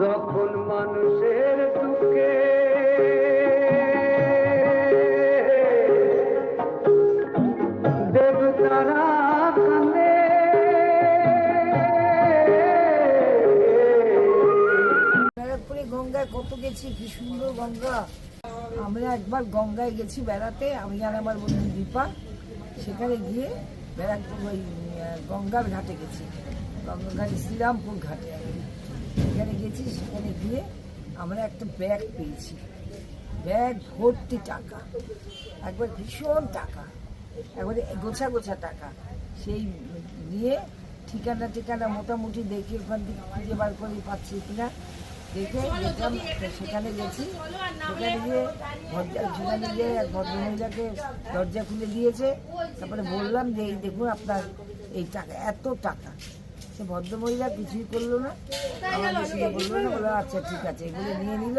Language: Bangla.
যখন মানুষের দুঃখে গঙ্গায় কত গেছি? কি সুন্দর গঙ্গা। আমরা একবার গঙ্গায় গেছি বেড়াতে। আমি আর আমার বন্ধু দীপা। সেখানে গিয়ে ব্যারাকপুর ওই গঙ্গার ঘাটে গেছি। গঙ্গার ঘাটে শ্রীরামপুর ঘাটে। সেখানে গেছি, সেখানে গিয়ে আমরা একটা ব্যাগ পেয়েছি। ব্যাগ ভর্তি টাকা। একবার ভীষণ টাকা। একবারে গোছা গোছা টাকা। সেই নিয়ে ঠিকানা ঠিকানা মোটামুটি দেখি, ওখান থেকে খুঁজে বার করে পাচ্ছি কিনা। দেখে দেখলাম সেখানে গেছি। সেখানে গিয়ে সেখানে গিয়ে এক ভদ্রমহিলাকে দরজা খুলে দিয়েছে। তারপরে বললাম যে, এই দেখুন আপনার এই টাকা, এত টাকা। সে ভদ্রমহিলা কিছুই করল না। বলল না, বলল আচ্ছা ঠিক আছে। এগুলো নিয়ে নিল।